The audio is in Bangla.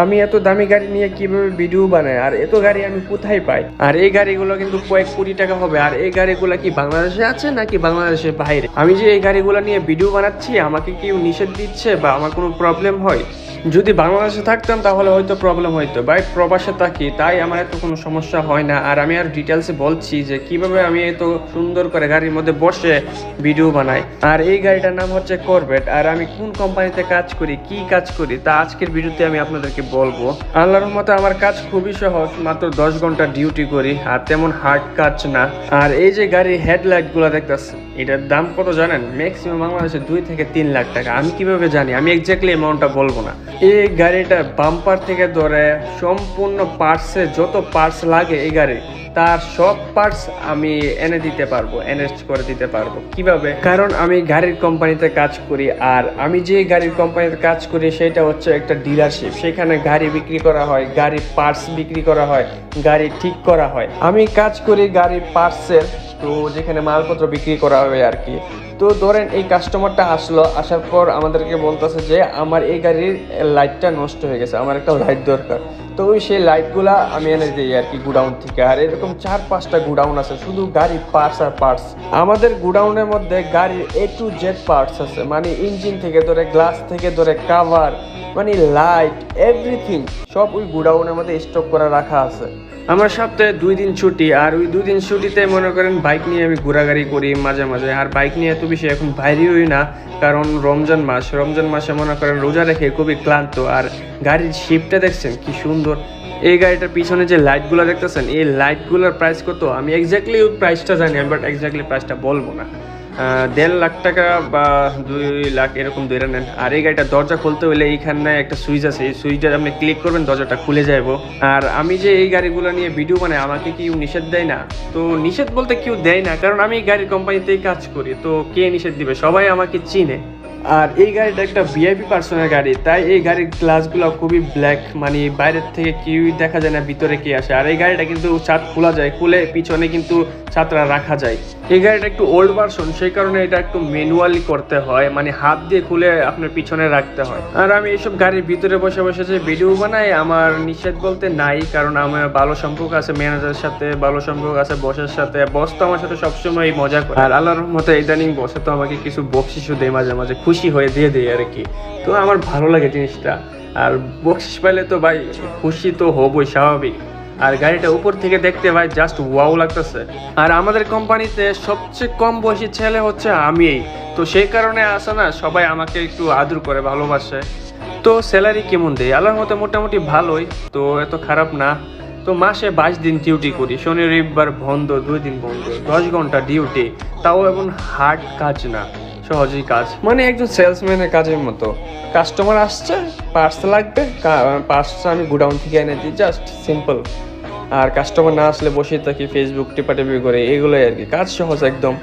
আমি এত দামি গাড়ি নিয়ে কীভাবে ভিডিও বানাই? আর এত গাড়ি আমি কোথায় পাই? আর এই গাড়িগুলো কিন্তু কয়েক কোটি টাকা হবে। আর এই গাড়িগুলো কি বাংলাদেশে আছে নাকি বাংলাদেশের বাইরে? আমি যে এই গাড়িগুলো নিয়ে ভিডিও বানাচ্ছি, আমাকে কেউ নিষেধ দিচ্ছে বা আমার কোনো প্রবলেম হয়? যদি বাংলাদেশে থাকতাম, তাহলে হয়তো প্রবলেম হইতো। বাই প্রবাসে থাকি, তাই আমার এত কোনো সমস্যা হয় না। আর আমি আর ডিটেলসে বলছি যে, কীভাবে আমি এত সুন্দর করে গাড়ির মধ্যে বসে ভিডিও বানাই। আর এই গাড়িটার নাম হচ্ছে করবেট আর আমি কোন কোম্পানিতে কাজ করি, কি কাজ করি, তা আজকের ভিডিওতে আমি আপনাদেরকে বলব। আল্লাহর মতে আমার কাজ খুবই সহজ, মাত্র দশ ঘণ্টা ডিউটি করি, আর তেমন হার্ড কাজ না। আর এই যে গাড়ির হেডলাইটগুলো দেখতেছে এটার দাম কত জানেন? ম্যাক্সিমাম বাংলাদেশে দুই থেকে তিন লাখ টাকা। আমি কীভাবে জানি? আমি এক্স্যাক্টলি অ্যামাউন্টটা বলব না। এই গাড়িটা বাম্পার থেকে ধরে সম্পূর্ণ পার্টসে যত পার্টস লাগে এই গাড়ি, তার সব পার্টস আমি এনে দিতে পারব এনএস করে দিতে পারব। কীভাবে? কারণ আমি গাড়ির কোম্পানিতে কাজ করি, আর আমি যে গাড়ির কোম্পানিতে কাজ করি, সেটা হচ্ছে একটা ডিলারশিপ সেখানে গাড়ি বিক্রি করা হয়, গাড়ির পার্টস বিক্রি করা হয়, গাড়ি ঠিক করা হয়। আমি কাজ করি গাড়ির পার্টসের তো যেখানে মালপত্র বিক্রি করা হবে আর কি। তো ধরেন এই কাস্টমারটা আসলো, আসার পর আমাদেরকে বলতেছে যে, আমার এই গাড়ির লাইটটা নষ্ট হয়ে গেছে, আমার একটা লাইট দরকার। তো সেই লাইটগুলা আমি এনে দিই আর কি গুডাউন থেকে। আর এরকম চার পাঁচটা গুডাউন আছে, শুধু গাড়ি পার্টস আর পার্টস আমাদের গুডাউনের মধ্যে গাড়ির এ টু জেড পার্টস আছে মানে ইঞ্জিন থেকে ধরে গ্লাস থেকে ধরে কাভার মানে লাইট এভরিথিং সব ওই গুডাউনের মধ্যে স্টক করে রাখা আছে। আমার সপ্তাহে দুই দিন ছুটি, আর ওই দুই দিন ছুটিতে মনে করেন বাইক নিয়ে আমি ঘোরাঘুরি করি মাঝে মাঝে। আর বাইক নিয়ে এত বেশি এখন বাইরেই না, কারণ রমজান মাস, রমজান মাসে মনে করেন রোজা রেখে খুবই ক্লান্ত। আর গাড়ির শিপটা দেখছেন, কি সুন্দর এই গাড়িটার পিছনে যে লাইটগুলো দেখতেছেন, এই লাইটগুলোর প্রাইস কত? আমি এক্স্যাক্টলি প্রাইসটা জানি আমি বাট এক্স্যাক্টলি প্রাইসটা বলব না। দেড় লাখ টাকা বা দুই লাখ এরকম ধরে নেন। আর এই গাড়িটা দরজা খুলতে হলে এইখানে একটা সুইচ আছে। এই সুইচটা আপনি ক্লিক করবেন, দরজাটা খুলে যাব আর আমি যে এই গাড়িগুলো নিয়ে ভিডিও বানাই, আমাকে কেউ নিষেধ দেয় না? তো নিষেধ বলতে কেউ দেয় না, কারণ আমি এই গাড়ির কোম্পানিতেই কাজ করি। তো কে নিষেধ দিবে? সবাই আমাকে চিনে। আর এই গাড়িটা একটা ভিআইপি পার্সোনাল গাড়ি, তাই এই গাড়ির গ্লাসগুলো খুবই ব্ল্যাক মানে বাইরের থেকে কেউই দেখা যায় না, ভিতরে কে আসে। আর এই গাড়িটা কিন্তু ছাদ খোলা যায়, খুলে পিছনে কিন্তু ছাত্রা রাখা যায়। এই গাড়িটা একটু ওল্ড ভার্সন সেই কারণে এটা একটু ম্যানুয়ালি করতে হয় মানে হাত দিয়ে খুলে আপনার পিছনে রাখতে হয়। আর আমি এইসব গাড়ির ভিতরে বসে বসে যে ভিডিও বানাই, আমার নিষেধ বলতে নাই, কারণ আমার ভালো সম্পর্ক আছে ম্যানেজারের সাথে ভালো সম্পর্ক আছে বসের সাথে। বস তো আমার সাথে সবসময় মজা করে। আর আল্লাহর রহমতে ইদানিং বসে তো আমাকে কিছু বকশিসও দেয় মাঝে মাঝে, খুশি হয়ে দিয়ে দেয় আর কি। তো আমার ভালো লাগে জিনিসটা। আর বকশিস পাইলে তো ভাই, খুশি তো হবই, স্বাভাবিক। আর গাড়িটা উপর থেকে দেখতে ভাই জাস্ট ওয়াও লাগতেছে। আর আমাদের কোম্পানিতে সবচেয়ে কম বয়সী ছেলে হচ্ছে আমি তো সেই কারণে আসে না, সবাই আমাকে একটু আদর করে, ভালোবাসে। তো স্যালারি কেমন দেয়? আল্লাহর মতে মোটামুটি ভালোই, তো এত খারাপ না। তো মাসে বাইশ দিন ডিউটি করি, শনি, রবিবার বন্ধ, দুই দিন বন্ধ, দশ ঘণ্টা ডিউটি তাও এমন হার্ড কাজ না, সহজেই কাজ। মানে একজন সেলসম্যানের কাজের মতো। কাস্টমার আসছে পার্স লাগবে পার্সটা আমি গোডাউন থেকে এনে দিই জাস্ট সিম্পল আর কাস্টমার না আসলে বসে থাকি ফেসবুক টিপাটিপি করে, এগুলোই আর কি। কাজ সহজ একদম।